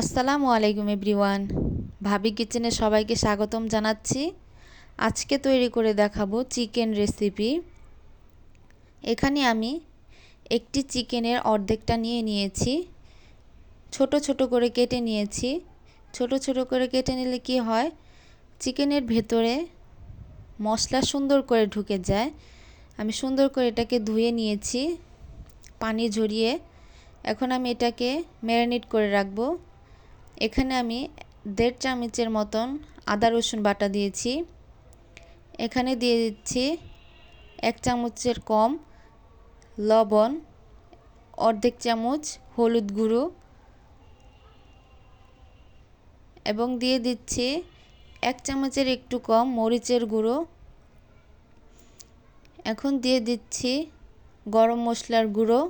আসসালামু আলাইকুম এভরিওয়ান। ভাবি কিচেনে সবাইকে স্বাগতম জানাচ্ছি। আজকে তৈরি করে দেখাবো চিকেন রেসিপি। এখানে আমি একটি চিকেনের অর্ধেকটা নিয়ে নিয়েছি। ছোট ছোট করে কেটে নিয়েছি। ছোট ছোট করে কেটে নিলে কি হয়? চিকেনের ভেতরে মশলা সুন্দর করে ঢুকে যায়। আমি সুন্দর করে এটাকে ধুয়ে নিয়েছি। পানি ঝরিয়ে। এখন আমি এটাকে ম্যারিনেট করে রাখব। এখানে আমি দেড় চামচের মতন আদা রসুন বাটা দিয়েছি। এখানে দিয়ে দিচ্ছি এক চামচের কম লবণ, অর্ধেক চামচ হলুদ গুঁড়ো এবং দিয়ে দিচ্ছি এক চামচের একটু কম মরিচের গুঁড়ো। এখন দিয়ে দিচ্ছি গরম মশলার গুঁড়ো,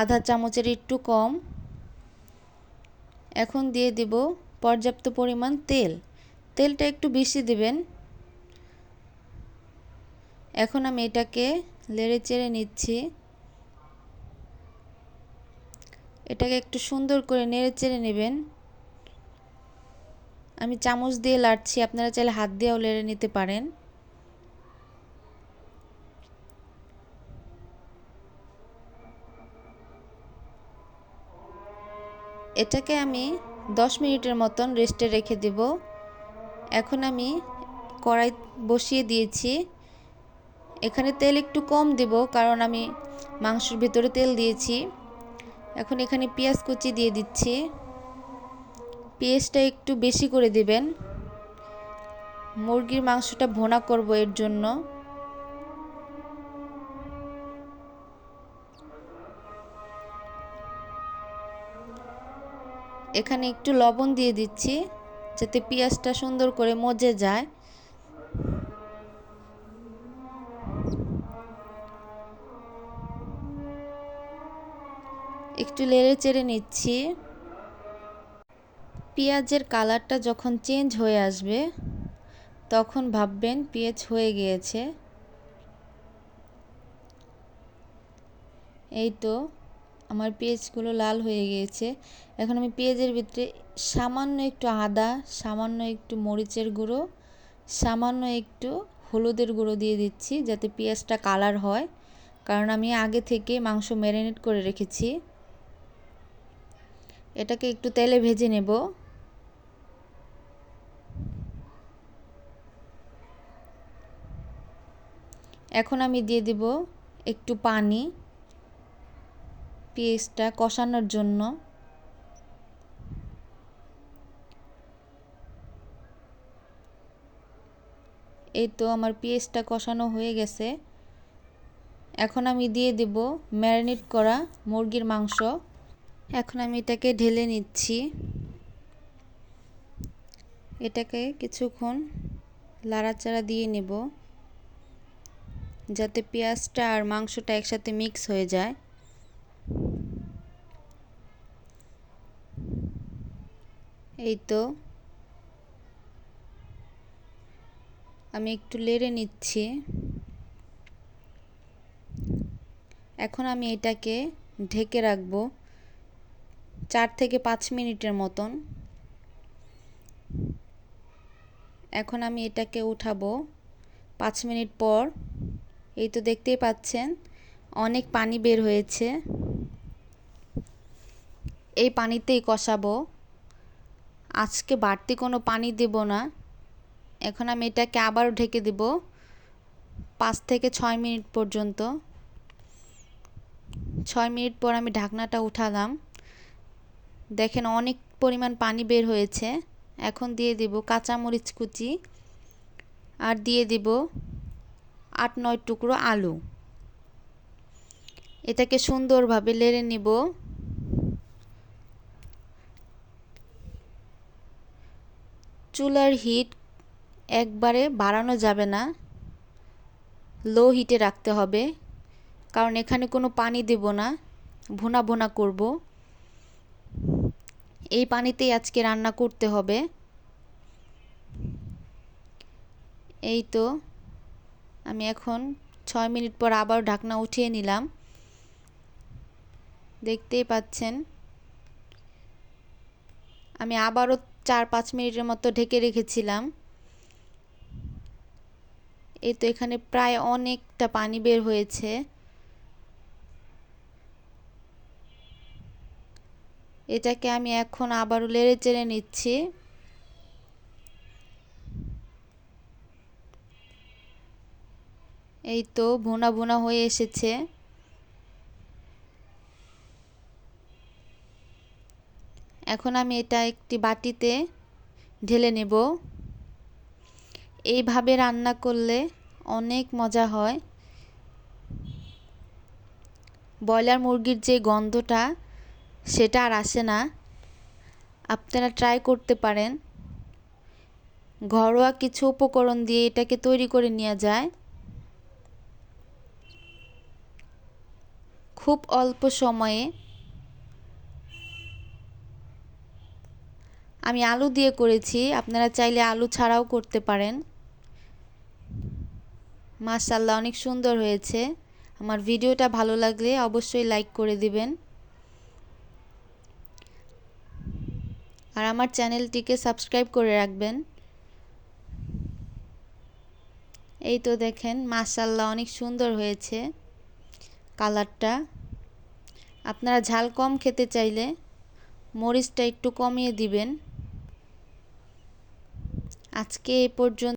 আধা চামচের একটু কম এখন দিয়ে দিব পর্যাপ্ত পরিমাণ তেল। তেলটা একটু বেশি দিবেন। এখন আমি এটাকে লেড়ে চেড়ে নিচ্ছি। এটাকে একটু সুন্দর করে নেড়ে চেড়ে নেবেন। আমি চামচ দিয়ে লাড়ছি, আপনারা চাইলে হাত দিয়েও লেড়ে নিতে পারেন। এটাকে আমি 10 মিনিটের মতন রেস্টে রেখে দেব। এখন আমি কড়াই বসিয়ে দিয়েছি। এখানে তেল একটু কম দেব, কারণ আমি মাংসের ভিতরে তেল দিয়েছি। এখন এখানে পেঁয়াজ কুচি দিয়ে দিচ্ছি। পেঁয়াজটা একটু বেশি করে দিবেন। মুরগির মাংসটা ভোনা করব এর জন্য। এখানে একটু লবণ দিয়ে দিচ্ছি যাতে পেঁয়াজটা সুন্দর করে মজে যায়। একটু লেড়ে চেড়ে নিচ্ছি। পেঁয়াজের কালারটা যখন চেঞ্জ হয়ে আসবে, তখন ভাববেন পেঁয়াজ হয়ে গিয়েছে। এই তো আমার পেঁয়াজগুলো লাল হয়ে গিয়েছে। এখন আমি পেঁয়াজের ভিতরে সামান্য একটু আদা, সামান্য একটু মরিচের গুঁড়ো, সামান্য একটু হলুদের গুঁড়ো দিয়ে দিচ্ছি যাতে পেঁয়াজটা কালার হয়। কারণ আমি আগে থেকে মাংস ম্যারিনেট করে রেখেছি। এটাকে একটু তেলে ভেজে নেব। এখন আমি দিয়ে দিব একটু পানি। পেঁয়াজটা কষানোর জন্য। এই তো আমার পেঁয়াজটা কষানো হয়ে গেছে। এখন আমি দিয়ে দেব ম্যারিনেট করা মুরগির মাংস। এখন আমি এটাকে ঢেলে নিচ্ছি। এটাকে কিছুক্ষণ লাড়াচাড়া দিয়ে নেব, যাতে পেঁয়াজটা আর মাংসটা একসাথে মিক্স হয়ে যায়। এই তো। আমি একটু লেড়ে নিচ্ছি। এখন আমি এটাকে ঢেকে রাখব চার থেকে পাঁচ মিনিটের মতন। এখন আমি এটাকে উঠাবো। পাঁচ মিনিট পর, এই তো দেখতেই পাচ্ছেন, অনেক পানি বের হয়েছে। এই পানিতেই কষাবো। আজকে বাড়তি কোনো পানি দেব না। এখন আমি এটাকে আবারও ঢেকে দেব, পাঁচ থেকে ছয় মিনিট পর্যন্ত। ছয় মিনিট পর আমি ঢাকনাটা উঠালাম। দেখেন অনেক পরিমাণ পানি বের হয়েছে। এখন দিয়ে দেব কাঁচামরিচ কুচি আর দিয়ে দেব আট নয় টুকরো আলু। এটাকে সুন্দরভাবে লেড়ে নিব। চুলার হিট একবারে বাড়ানো যাবে না। লো হিটে রাখতে হবে। কারণ এখানে কোনো পানি দেব না। ভুনা ভুনা করব। এই পানিতেই আজকে রান্না করতে হবে। এই তো আমি এখন ছয় মিনিট পর আবার ঢাকনা উঠিয়ে নিলাম। দেখতেই পাচ্ছেন। আমি আবারও চার পাঁচ মিনিটের মতো ঢেকে রেখেছিলাম। এই তো এখানে প্রায় অনেকটা পানি বের হয়েছে। এটাকে আমি এখন আবারও লেড়ে চেড়ে নিচ্ছি। এই তো ভুনা ভুনা হয়ে এসেছে। এখন আমি এটা একটি বাটিতে ঢেলে নেব। এইভাবে রান্না করলে অনেক মজা হয়। ব্রয়লার মুরগির যে গন্ধটা, সেটা আর আসে না। আপনারা ট্রাই করতে পারেন। ঘরোয়া কিছু উপকরণ দিয়ে এটাকে তৈরি করে নেওয়া যায়। খুব অল্প সময়ে আমি আলু দিয়ে করেছি। আপনারা চাইলে আলু ছাড়াও করতে পারেন। মাশাল্লাহ অনেক সুন্দর হয়েছে। আমার ভিডিওটা ভালো লাগলে অবশ্যই লাইক করে দিবেন। আর আমার চ্যানেলটিকে সাবস্ক্রাইব করে রাখবেন। এই তো দেখেন মাশাল্লাহ অনেক সুন্দর হয়েছে কালারটা। আপনারা ঝাল কম খেতে চাইলে মরিচটা একটু কমিয়ে দিবেন। আজকে এ পর্যন্ত